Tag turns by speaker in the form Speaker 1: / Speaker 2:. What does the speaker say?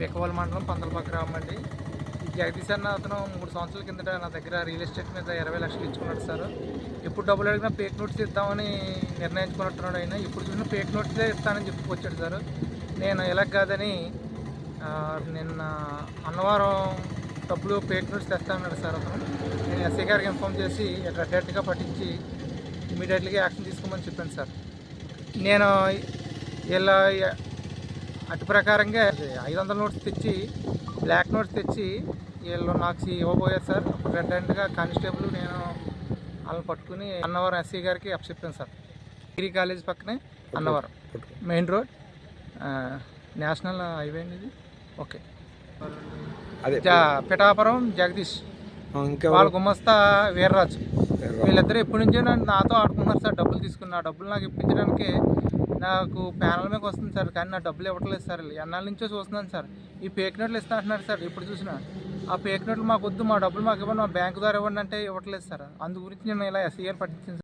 Speaker 1: పెక్కవాల మండలం పందలపక్క రామండి అండి ఈ జగదీష్ అన్న అతను మూడు సంవత్సరాల కిందట నా దగ్గర రియల్ ఎస్టేట్ మీద ఇరవై లక్షలు ఇచ్చుకున్నాడు సార్. ఎప్పుడు డబ్బులు అడిగినా పేక్ నోట్స్ ఇద్దామని నిర్ణయించుకున్నట్టున్నాడు ఆయన. ఇప్పుడు చూసిన పేక్ నోట్సే ఇస్తానని చెప్పుకొచ్చాడు సార్. నేను ఇలా కాదని నిన్న అన్నవరం డబ్బులు పేక్ నోట్స్ తెస్తానన్నాడు సార్ అతను. నేను ఎస్ఐ గారికి ఇన్ఫామ్ చేసి ఇక్కడ డైరెక్ట్గా పట్టించి ఇమీడియట్లీగా యాక్షన్ తీసుకోమని చెప్పాను సార్. నేను ఇలా అటు ప్రకారంగా ఐదు వందల నోట్స్ తెచ్చి బ్లాక్ నోట్స్ తెచ్చి వీళ్ళు నాకు ఇవ్వబోయారు సార్. అప్పుడు వెంటనే కానిస్టేబుల్ నేను వాళ్ళని పట్టుకుని అన్నవరం ఎస్సీ గారికి అప్పచెప్పాను సార్. డిగ్రీ కాలేజ్ పక్కనే Annavaram. Main road national highway అండి ఇది ఓకే.
Speaker 2: అదే.
Speaker 1: పిఠాపురం జగదీష్.
Speaker 2: ఇంకా
Speaker 1: వాళ్ళ గుమస్తా వీర్రాజు. వీళ్ళిద్దరూ ఎప్పటి నుంచో నన్ను నాతో ఆడుకున్నారు సార్ డబ్బులు తీసుకున్న ఆ డబ్బులు నాకు ఇప్పించడానికి నాకు ప్యానల్ మీద వస్తుంది సార్ కానీ నా డబ్బులు ఇవ్వట్లేదు సార్. ఎన్నాళ్ళ నుంచో చూస్తున్నాను సార్. ఈ పేక్ నోట్లు ఇస్తా అంటున్నారు సార్ ఇప్పుడు చూసిన. ఆ పేక్ నోట్లు మాకు వద్దు మా డబ్బులు మాకు ఇవ్వండి మా బ్యాంకు ద్వారా ఇవ్వండి అంటే ఇవ్వట్లేదు సార్. అందు గురించి నేను ఇలా ఎస్ఈఆర్ పట్టించాను సార్